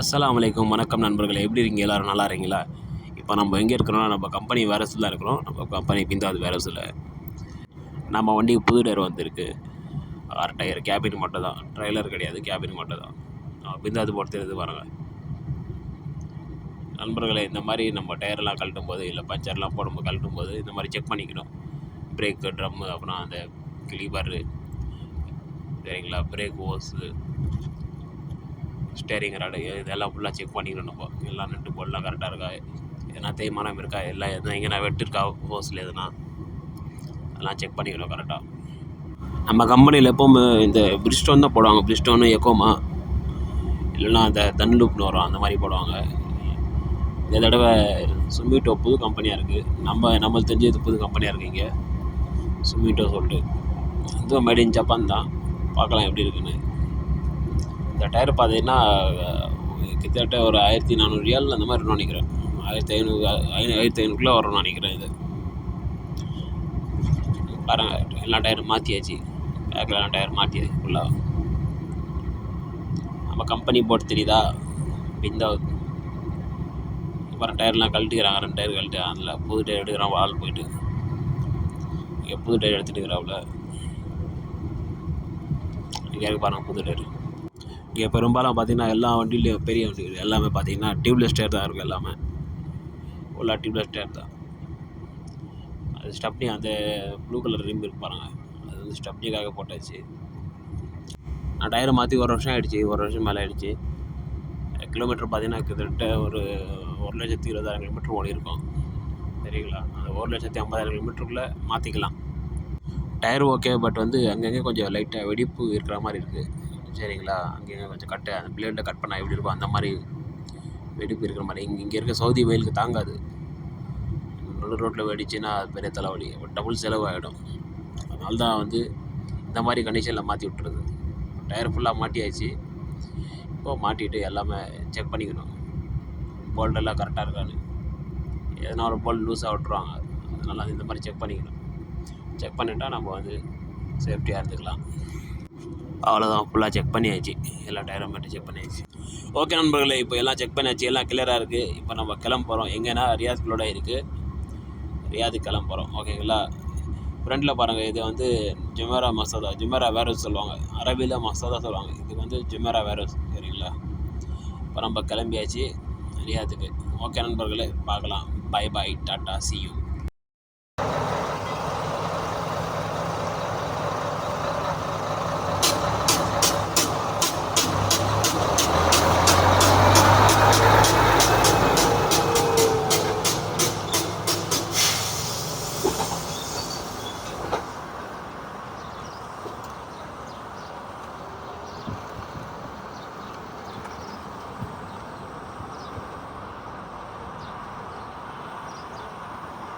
அஸ்லாம் வலைக்கம் வணக்கம் நண்பர்களே. எப்படி இருக்கீங்க? எல்லோரும் நல்லா இருக்கீங்களா? இப்போ நம்ம எங்கே இருக்கிறோம்னா நம்ம கம்பெனி வேரஸில் தான் இருக்கிறோம். நம்ம கம்பெனி பிந்தாது வேரஸில் நம்ம வண்டிக்கு புது டயர் வந்திருக்கு. ஆறு டயர் கேபின் மட்டும் தான். ட்ரைலர் கிடையாது கேபின் மட்டும் தான். நம்ம பிந்தாது போட்டு பாருங்கள் நண்பர்களே இந்த மாதிரி நம்ம டயர்லாம் கழட்டும் போது இல்லை பஞ்சர்லாம் போடும்போது கழட்டும் போது இந்த மாதிரி செக் பண்ணிக்கணும். பிரேக்கு ட்ரம்மு அப்புறம் அந்த கிளீபரு சரிங்களா? பிரேக் ஓஸு ஸ்டேரிங் ராடு இதெல்லாம் ஃபுல்லாக செக் பண்ணிக்கணும் நம்ம. எல்லாம் நட்டு போடலாம் கரெக்டாக இருக்கா? எதனா தேய்மானம் இருக்கா? எல்லாம் எதுனா எங்கேனா வெட்டிருக்கா? ஹோஸில் எதுனா? அதெல்லாம் செக் பண்ணிக்கணும் கரெக்டாக நம்ம கம்பெனியில் எப்போவுமே இந்த பிரிஸ்டோன் தான் போடுவாங்க. பிரிஸ்டோனு எக்கோமா இல்லைன்னா அந்த தன்லூப்னு வரும். அந்த மாதிரி போடுவாங்க. இந்த தடவை சுமிட்டோ புது கம்பெனியாக இருக்குது நம்ம நம்மளுக்கு தெரிஞ்சு இது புது கம்பெனியாக இருக்குது இங்கே. சுமிட்டோ சொல்லிட்டு. அதுவும் மேட் இன் ஜப்பான் தான். பார்க்கலாம் எப்படி இருக்குன்னு. இந்த டயர் பார்த்தீங்கன்னா கிட்டத்தட்ட ஒரு ஆயிரத்தி நானூறு ரியால் அந்த மாதிரி வரும்னு நினைக்கிறேன். ஆயிரத்தி ஐநூறு ஐநூறு ஆயிரத்தி ஐநூறுக்குள்ளே வரும்னு நினைக்கிறேன் இது. பாருங்க எல்லா டயரும் மாற்றியாச்சு பேக்கில் எல்லாம் டயர் மாற்றியாச்சு ஃபுல்லாக நம்ம கம்பெனி போட்டு தெரியுதா? இந்த அப்புறம் டயர்லாம் கழட்டிக்கிறாங்க ரெண்டு டயர் கழட்டி அதில் புது டயர் எடுக்கிறான் ஆள் போயிட்டு. இங்கே புது டயர் எடுத்துட்டு இருக்கிறாப்புல. இங்கே இருக்கு பாருங்கள் புது டயர். இங்கே பெரும்பாலும் பார்த்தீங்கன்னா எல்லா வண்டிலையும் பெரிய வண்டிகள் எல்லாமே பார்த்தீங்கன்னா டியூப்லெஸ் டயர் தான் இருக்கும் எல்லாமே. ஃபுல்லாக டியூப்லெஸ் டயர் தான். அது ஸ்டப்னி அந்த ப்ளூ கலர் ரிம் இருக்கு அது வந்து ஸ்டப்னிக்காக போட்டாச்சு. நான் டயரை மாற்றி ஒரு வருஷம் ஆகிடுச்சி ஒரு வருஷம் மேலே ஆகிடுச்சி கிலோமீட்டர் பார்த்திங்கன்னா கிட்டத்தட்ட ஒரு ஒரு லட்சத்தி இருபதாயிரம் கிலோமீட்டர் ஓடி இருக்கும் சரிங்களா? அந்த ஒரு லட்சத்தி ஐம்பதாயிரம் கிலோமீட்டருக்குள்ளே மாற்றிக்கலாம் டயர் ஓகே பட் வந்து அங்கங்கே கொஞ்சம் லைட்டாக வெடிப்பு இருக்கிற மாதிரி இருக்குது சரிங்களா அங்கே கொஞ்சம் கட்டு அந்த பிளேடில் கட் பண்ணால் எப்படி இருக்கும்? அந்த மாதிரி வெடிப்பு இருக்கிற மாதிரி. இங்கே இங்கே இருக்க சவுதி வெயிலுக்கு தாங்காது. நடு ரோட்டில் வெடிச்சுன்னா அது பெரிய தலைவலி. டபுள் செலவு ஆகிடும் அதனால தான் வந்து இந்த மாதிரி கண்டிஷனில் மாற்றி விட்டுறது. டயர் ஃபுல்லாக மாட்டியாச்சு. இப்போ மாட்டிட்டு எல்லாமே செக் பண்ணிக்கணும். போல்டெல்லாம் கரெக்டாக இருக்கான்னு. எதனா ஒரு போல்ட் லூஸாக விட்ருவாங்க அதனால் இந்த மாதிரி செக் பண்ணிக்கணும். செக் பண்ணிட்டால் நம்ம வந்து சேஃப்டியாக இருந்துக்கலாம். அவ்வளோதான் ஃபுல்லாக செக் பண்ணியாச்சு. எல்லா டயரும் மட்டும் செக் பண்ணியாச்சு. ஓகே நண்பர்களே இப்போ எல்லாம் செக் பண்ணியாச்சு. எல்லாம் கிளியராக இருக்குது இப்போ நம்ம கிளம்புறோம் எங்கன்னா ரியாஸ்குள்ளோட இருக்குது ரியாது கிளம்ப போகிறோம் ஓகேங்களா ஃப்ரெண்டில் பாருங்கள் இது வந்து ஜுமேரா மசாதா. ஜுமேரா வேரஸ் சொல்லுவாங்க. அரபியில் மசாதா சொல்லுவாங்க. இது வந்து ஜுமேரா வேரோஸ் சரிங்களா? இப்போ நம்ம கிளம்பியாச்சு ரியாதுக்கு ஓகே நண்பர்களே பார்க்கலாம். Bye bye tata see you